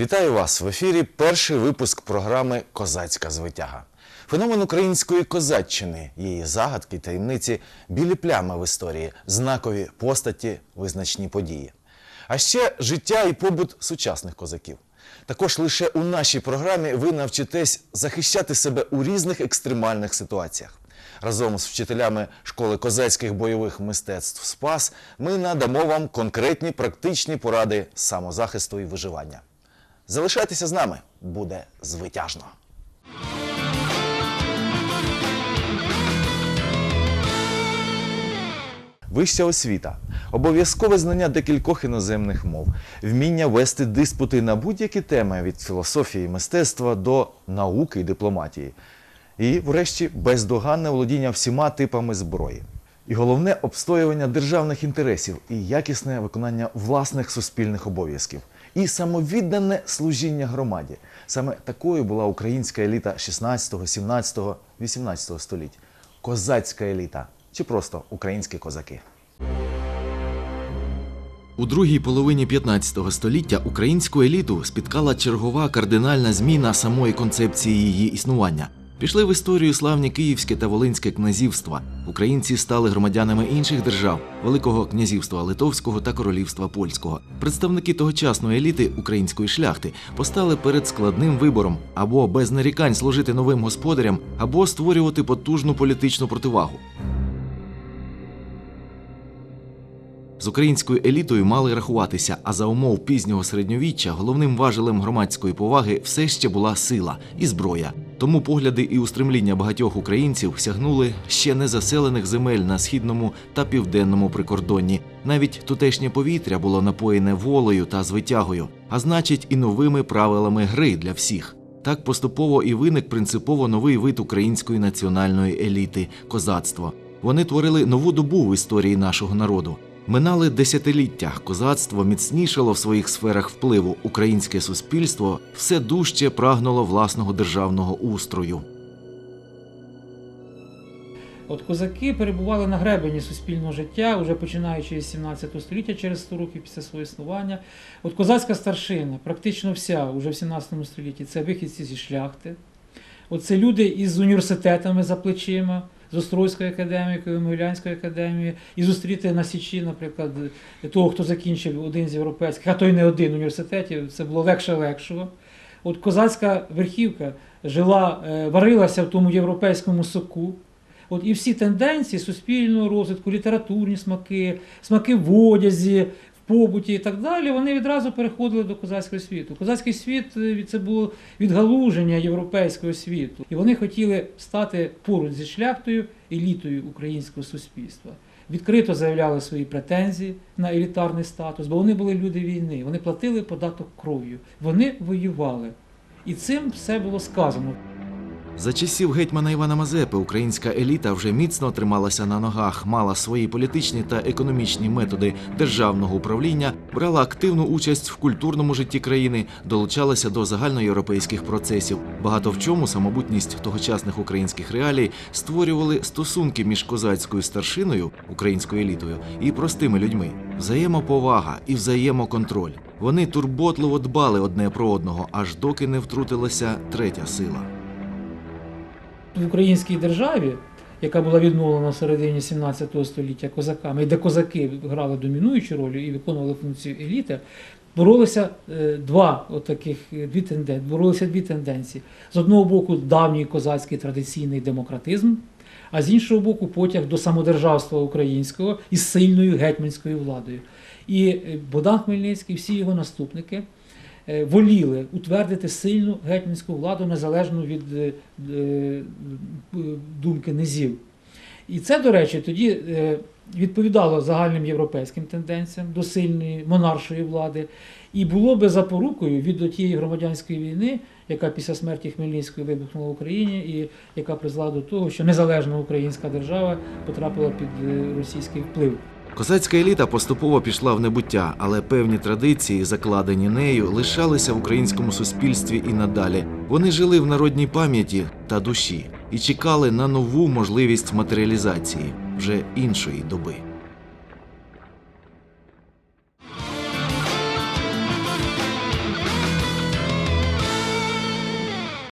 Вітаю вас в ефірі. Перший випуск програми Козацька звитяга. Феномен української козаччини, її загадки, таємниці, білі плями в історії, знакові постаті, визначні події. А ще життя і побут сучасних козаків. Також лише у нашій програмі ви навчитесь захищати себе у різних екстремальних ситуаціях. Разом з вчителями школи козацьких бойових мистецтв Спас ми надамо вам конкретні практичні поради самозахисту і виживання. Залишайтеся з нами, буде звитяжно. Вища освіта, обов'язкове знання декількох іноземних мов, вміння вести диспути на будь-які теми від філософії, мистецтва до науки і дипломатії. І, врешті, бездоганне володіння всіма типами зброї. І головне обстоювання державних інтересів і якісне виконання власних суспільних обов'язків. І самовіддане служіння громаді. Саме такою була українська еліта 16, 17, 18 століть. Козацька еліта чи просто українські козаки. У другій половині 15 століття українську еліту спіткала чергова кардинальна зміна самої концепції її існування. Пішли в історію славні Київське та Волинське князівства. Українці стали громадянами інших держав Великого князівства Литовського та Королівства Польського. Представники тогочасної еліти української шляхти постали перед складним вибором або без нарікань служити новим господарям, або створювати потужну політичну противагу. З українською елітою мали рахуватися, а за умов пізнього середньовіччя головним важелем громадської поваги все ще була сила і зброя. Тому погляди і устремління багатьох українців сягнули ще не заселених земель на східному та південному прикордонні. Навіть тутешнє повітря було напоєне волею та звитягою, а значить, і новими правилами гри для всіх. Так поступово і виник принципово новий вид української національної еліти козацтво. Вони творили нову добу в історії нашого народу. Минали десятиліття. Козацтво міцнішало в своїх сферах впливу. Українське суспільство все дужче прагнуло власного державного устрою. От козаки перебували на гребені суспільного життя, вже починаючи з 17 століття, через 100 років після свого існування. От козацька старшина, практично вся, вже в 17 столітті, це вихідці зі шляхти. От це люди із університетами за плечима, з Острозької академії, Могилянської академії, і зустріти на Січі, наприклад, того, хто закінчив один з європейських, а то й не один університетів, це було легше легшого. От козацька верхівка жила, е, варилася в тому європейському соку. От і всі тенденції суспільного розвитку, літературні смаки, смаки в одязі, побуті і так далі, вони відразу переходили до козацького світу. Козацький світ е, це було відгалуження європейського світу. І вони хотіли стати поруч зі шляхтою, елітою українського суспільства. Відкрито заявляли свої претензії на елітарний статус, бо вони були люди війни, вони платили податок кров'ю, вони воювали. І цим все було сказано. За часів гетьмана Івана Мазепи українська еліта вже міцно трималася на ногах, мала свої політичні та економічні методи державного управління, брала активну участь в культурному житті країни, долучалася до загальноєвропейських процесів. Багато в чому самобутність тогочасних українських реалій створювали стосунки між козацькою старшиною, українською елітою, і простими людьми, взаємоповага і взаємоконтроль. Вони турботливо дбали одне про одного, аж доки не втрутилася третя сила. В українській державі, яка була відновлена в середині 17 століття козаками, і де козаки грали домінуючу роль і виконували функцію еліти, боролися е, два от таких е, дві тенденції. Боролися дві тенденції. З одного боку, давній козацький традиційний демократизм, а з іншого боку, потяг до самодержавства українського із сильною гетьманською владою. І е, Богдан Хмельницький, всі його наступники воліли утвердити сильну гетьманську владу незалежно від е, е, думки низів. І це, до речі, тоді е, відповідало загальним європейським тенденціям до сильної монаршої влади, і було би запорукою від тієї громадянської війни, яка після смерті Хмельницької вибухнула в Україні, і яка призвела до того, що незалежна українська держава потрапила під е, російський вплив. Козацька еліта поступово пішла в небуття, але певні традиції, закладені нею, лишалися в українському суспільстві і надалі. Вони жили в народній пам'яті та душі і чекали на нову можливість матеріалізації вже іншої доби.